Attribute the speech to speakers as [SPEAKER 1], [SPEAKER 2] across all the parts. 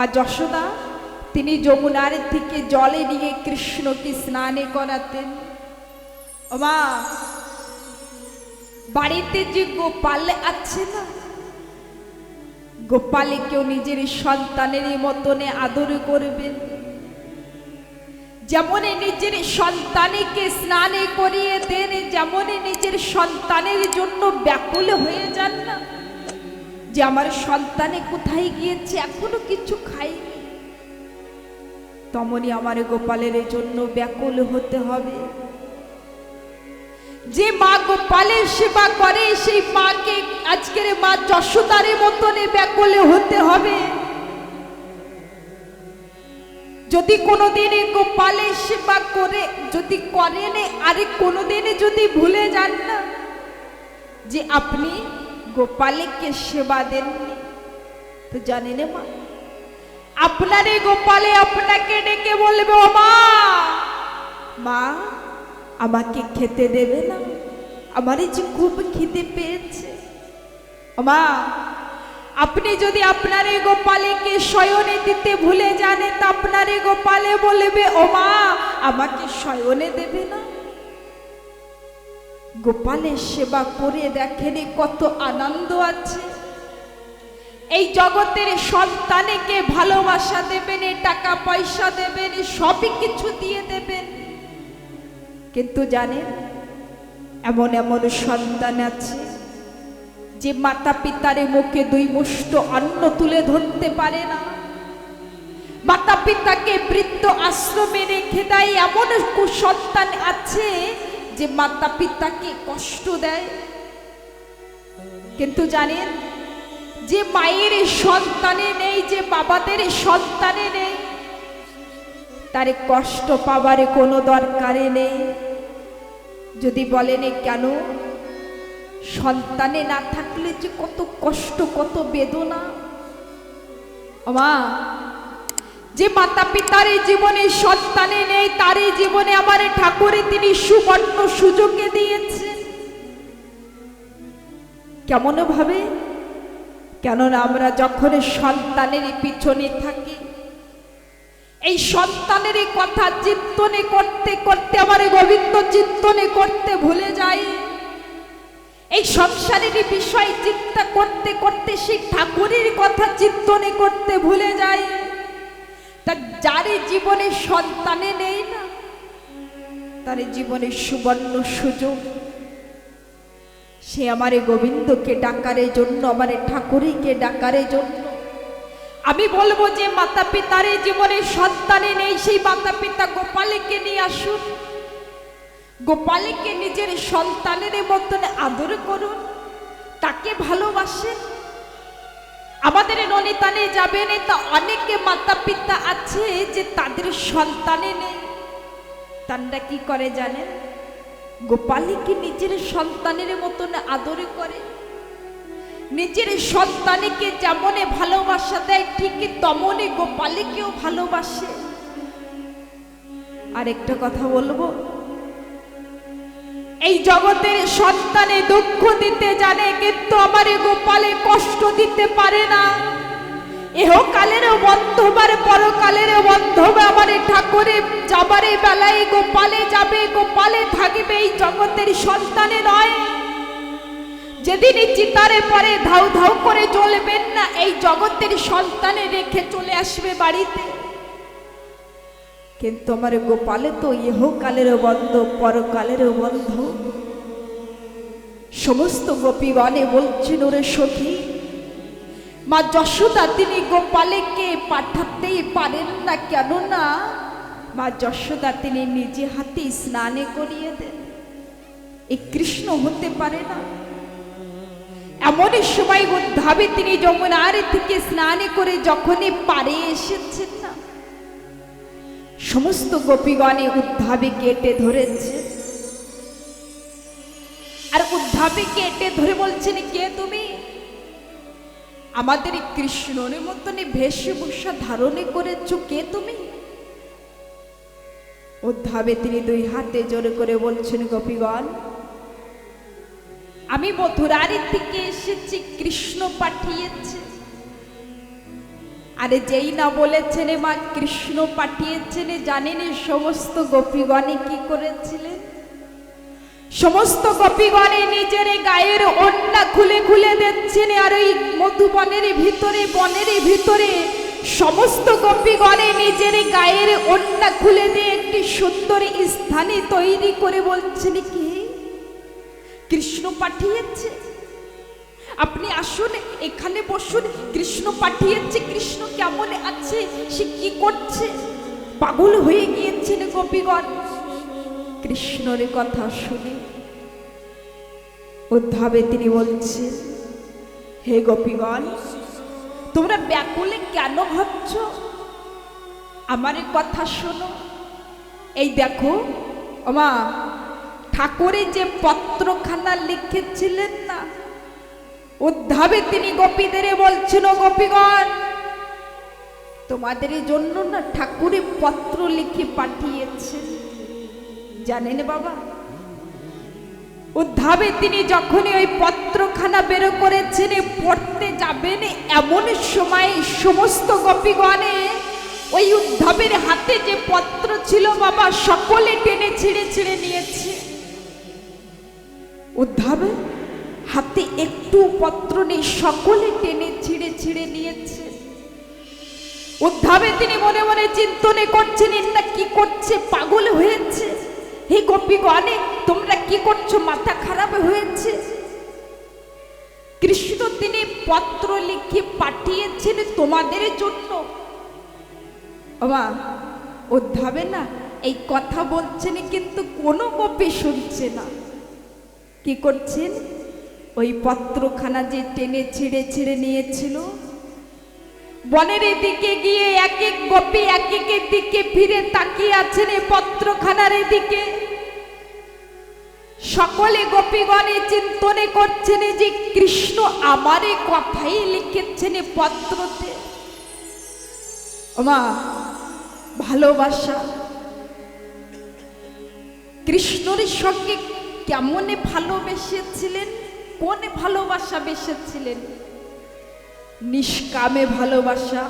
[SPEAKER 1] আর যশোদা, তিনি যমুনার থেকে জলে নিয়ে কৃষ্ণকে স্নানে করাতেন। মা বাড়িতে যে গোপাল আছে না গোপালে কেউ নিজের সন্তানের মতনে আদর করবেন। যেমন নিজের সন্তানকে স্নানে করিয়ে দেন, যেমন নিজের সন্তানের জন্য ব্যাকুল হয়ে যান না। যে আমার সন্তানে কোথায় গিয়েছে, এখনও কিছু খাইনি। তমনি আমার গোপালের জন্য ব্যাকুল হতে হবে। যে মা গোপালের সেবা করে, সেই মাকে আজকের মা যশোদারের মতনে ব্যাকুল হতে হবে। যদি কোনোদিন গোপালের সেবা করে, যদি করেন, আরে কোনোদিনে যদি ভুলে যান না যে আপনি গোপালকে সেবা দেননি তো জানেন মা আপনার এই গোপালে আপনাকে ডেকে বলবে, ও মা মা, আমাকে খেতে দেবে না। আমার যে খুব খিদে পেয়েছে। মা, আপনি যদি আপনার এই গোপালেকে শয়নে দিতে ভুলে জানেন তা আপনার এই গোপালে বলবে, ও মা, আমাকে শয়নে দেবে না। গোপালের সেবা করে দেখেন কত আনন্দ আছে। এই জগতের সন্তানেকে ভালোবাসা দেবেন টাকা পয়সা দেবেন সবই কিছু দিয়ে দেবেন। কিন্তু জানেন এমন এমন সন্তান আছে যে মাতা পিতারে মুখে দুই মুষ্ট অন্ন তুলে ধরতে পারে না। মাতা পিতাকে বৃত্ত আশ্রমে রেখে দেয় এমন কুসন্তান আছে যে মাতা পিতাকে কষ্ট দেয়। কিন্তু জানেন, যে মায়ের সন্তানে নেই, যে বাবাদের সন্তানে নেই, তার কষ্ট পাবার কোনো দরকারে নেই। যদি বলেন কেন? সন্তানে না থাকলে যে কত কষ্ট, কত বেদনা। মা যে মাতা পিতার এই জীবনে সন্তানে নেই তার এই জীবনে আমার ঠাকুরে তিনি সুবর্ণ সুযোগে দিয়েছে কেমন ভাবে? কেননা আমরা যখন সন্তানের পিছনে থাকি, এই সন্তানের কথা চিন্তনে করতে করতে, আমার গোবিন্দ চিন্তনে করতে ভুলে যাই। এই সংসারের বিষয় চিন্তা করতে করতে সেই ঠাকুরের কথা চিন্তনে করতে ভুলে যাই। তা যার জীবনে সন্তানে নেই না তার জীবনে সুবর্ণ সুযোগ। সে আমারে গোবিন্দকে ডাকারে জন্য, আমারে ঠাকুরকে ডাকারে জন্য। আমি বলব যে মাতা পিতার জীবনে সন্তানে নেই, সেই মাতা পিতা গোপালকে নিয়ে আসুন। গোপালকে নিজের সন্তানের মতন আদর করুন, তাকে ভালোবাসেন। আমাদের ননিতানে যাবেন তা অনেকে মাতা পিতা আছে যে তাদের সন্তানে নেই। তারা কি করে জানেন? গোপালীকে নিজের সন্তানের মতন আদর করে? নিজের সন্তানকে যেমনে ভালোবাসা দেয় ঠিকই তমনে গোপালীকেও ভালোবাসে। আরেকটা কথা বলব এই জগতের সন্তানে দুঃখ দিতে জানে, কিন্তু আমার গোপালে কষ্ট দিতে পারে না। এহ কালেরও বন্ধ বার পরকালেরও বন্ধ আমার ঠাকুরে যাবারে বেলায় গোপালে যাবে, গোপালে থাকবে এই জগতের সন্তানে নয়। যেদিন চিতারে পরে ধাউ ধাউ করে চলবেন না, এই জগতের সন্তানে রেখে চলে আসবে বাড়িতে। কিন্তু আমার গোপালে তো ইহকালেরও বন্ধ পরকালেরও বন্ধ। সমস্ত গোপীগণে বলছেন ওরে সখী, মা যশোদা, তিনি গোপালেকে পাঠাতেই পারেন না কেন না মা যশোদা তিনি নিজে হাতে স্নানে করিয়ে দেন। এই কৃষ্ণ হতে পারে না। এমনই সময় উদ্ধাবে তিনি যমুনার থেকে স্নানে করে যখনই পারে এসেছেন। সমস্ত গোপীগণে উদ্ধাবে কেটে ধরেছে। আর উদ্ধাবে কেটে ধরে বলছেন, কে তুমি? আমাদের কৃষ্ণর মতন ভেষভূষা ধারণে করেছ। কে তুমি? উদ্ধাবে তিনি দুই হাতে জোরে করে বলছেন, গোপীগণ, আমি মথুরারি থেকে এসেছি। কৃষ্ণ পাঠিয়েছে। আরে যেই না বলেছেন মা কৃষ্ণ পাঠিয়েছেন, জানেন সমস্ত গোপীগণে কি করেছিলেন? সমস্ত গোপীগণে নিজের গায়ের অন্না খুলে খুলে দিচ্ছেন আর ওই মধুবনের ভিতরে, বনের ভিতরে সমস্ত গোপীগণে নিজের গায়ের অন্না খুলে দিয়ে একটি সুন্দর স্থানে তৈরি করে বলছেন কি? কৃষ্ণ পাঠিয়েছে। আপনি আসুন, এখানে বসুন। কৃষ্ণ পাঠিয়েছে, কৃষ্ণ কেমন আছে? সে কি করছে? পাগল হয়ে গিয়েছেন গোপীগণ। কৃষ্ণের কথা শুনে উদ্ধাবে তিনি বলছেন হে গোপীগণ, তোমরা ব্যাকুলে কেন ভাবছ? আমার কথা শোনো। এই দেখো আমা ঠাকুরে যে পত্রখানা লিখেছিলেন না উদ্ধাবে তিনি গোপীদের বলছেন গোপীগণ, তোমাদের জন্য না ঠাকুরে পত্র লিখে পাঠিয়েছে। জানেন বাবা? উদ্ধাবে তিনি যখনই ওই পত্রখানা বের করেছেন পড়তে যাবেন এমন সময় সমস্ত গোপীগণে ওই উদ্ধাবের হাতে যে পত্র ছিল বাবা, সকলে টেনে ছিঁড়ে ছিঁড়ে নিয়েছে। উদ্ধাবে হাতে একটু পত্র নেই, সকলে টেনে ছিঁড়ে ছিঁড়ে নিয়েছে। উদ্ধাবে তিনি মনে মনে চিন্তনে করছেন এটা কি করছে? পাগল হয়েছে? হে গোপীগণে, তোমরা কি করছ? মাথা খারাপ হয়েছে? কৃষ্ণ, তিনি পত্র লিখে পাঠিয়েছেন তোমাদের জন্য। উদ্ধাবে না, এই কথা বলছেন কিন্তু কোনো গোপী শুনছে না। কি করছেন? ওই পত্রখানা যে টেনে ছিঁড়ে ছিঁড়ে নিয়েছিল, বনের দিকে গিয়ে এক এক গোপী এক একের দিকে ফিরে তাকিয়ে আছেন এই পত্রখানার দিকে সকলে গোপীগণে চিন্তনে করছেন যে কৃষ্ণ আমার কথাই লিখেছেন পত্রতে। মা ভালোবাসা। কৃষ্ণর সঙ্গে কেমনে ভালোবেসেছিলেন? কোন ভালোবাসা বেসেছিলেন? নিষ্কামে ভালোবাসা।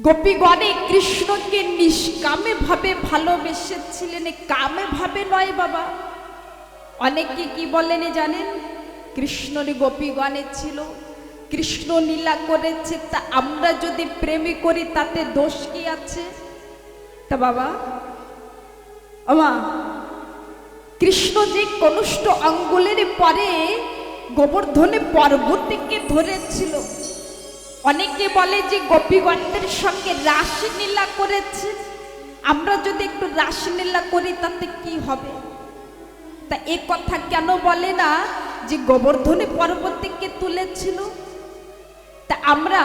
[SPEAKER 1] গোপীগণে কৃষ্ণকে নিষ্কামে ভাবে ভালোবেসেছিলেন কামে ভাবে নয় বাবা। অনেকে কি বলেন জানেন? কৃষ্ণর গোপীগণে ছিল, কৃষ্ণ লীলা করেছে, তা আমরা যদি প্রেমে করি, তাতে দোষ কি আছে? তা বাবা আমা কৃষ্ণ যে কনুষ্ঠ অঙ্গুলের পরে গোবর্ধনে পর্বতকে ধরেছিল, অনেকে বলে যে গোপীগণদের সঙ্গে রাসলীলা করেছে। আমরা যদি একটু রাসলীলা করি, তাতে কি হবে? তা এ কথা কেন বলে না যে গোবর্ধনে পর্বতকে তুলেছিল? তা আমরা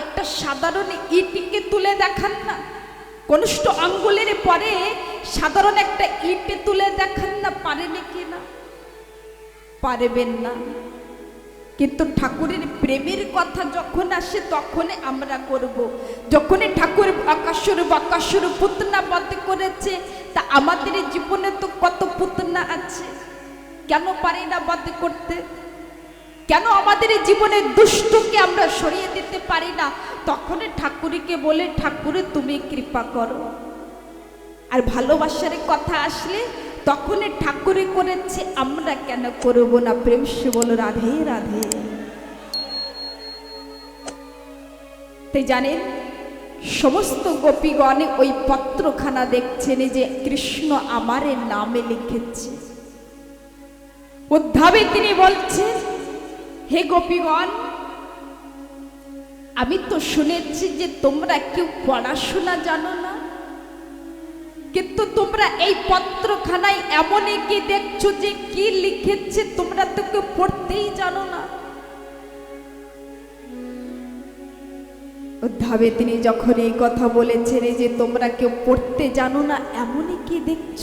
[SPEAKER 1] একটা সাধারণ ইটিকে তুলে দেখান না? কনিষ্ঠ আঙ্গুলের পরে সাধারণ একটা ইটে তুলে দেখান না, পারেনি কি না? পারবেন না। কিন্তু ঠাকুরের প্রেমের কথা যখন আসে, তখন আমরা করব। যখন ঠাকুর আকাশ্বর বাকাশ্বর পুতনা বধ করেছে, তা আমাদের জীবনে তো কত পুতনা আছে। কেন পারি না বধ করতে? কেন আমাদের জীবনে দুষ্টকে আমরা সরিয়ে পারি না, তখন ঠাকুরকে বলে, ঠাকুরে, তুমি কৃপা করো। আর ভালোবাসার কথা আসলে তখন ঠাকুরে করেছে, আমরা কেন করব না? প্রেম সে বলো রাধে রাধে। তাই জানেন, সমস্ত গোপীগণে ওই পত্রখানা দেখছেন যে কৃষ্ণ আমারে নামে লিখেছে। উদ্ধাবে তিনি বলছেন, হে গোপীগণ আমি তো শুনেছি যে তোমরা কেউ পড়াশোনা জানো না। কিন্তু তোমরা এই পত্রখানায় এমন কি দেখছ যে কি লিখেছে তোমরা তো কেউ পড়তেই জানো না। উদ্ধাবে তিনি যখন এই কথা বলেছেন যে তোমরা কেউ পড়তে জানো না, এমনই কি দেখছ?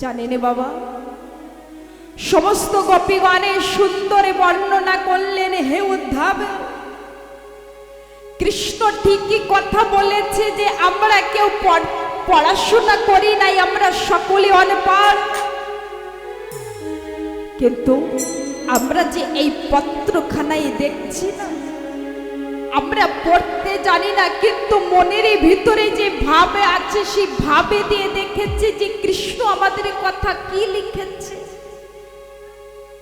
[SPEAKER 1] জানেন বাবা সমস্ত গোপীগণে সুন্দরে বর্ণনা করলেন, হে উদ্ধাব, কৃষ্ণ ঠিকই কথা বলেছে যে আমরা কেউ পড়াশোনা করি নাই, আমরা সকলে অনপাড়। কিন্তু আমরা যে এই পত্রখানায় দেখছি না, আমরা পড়তে জানি না, কিন্তু মনের ভিতরে যে ভাবে আছে, সেই ভাবে দিয়ে দেখেছি যে কৃষ্ণ আমাদের কথা কি লিখেছে।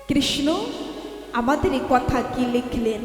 [SPEAKER 1] কৃষ্ণ আমাদের কথা কি লিখলেন?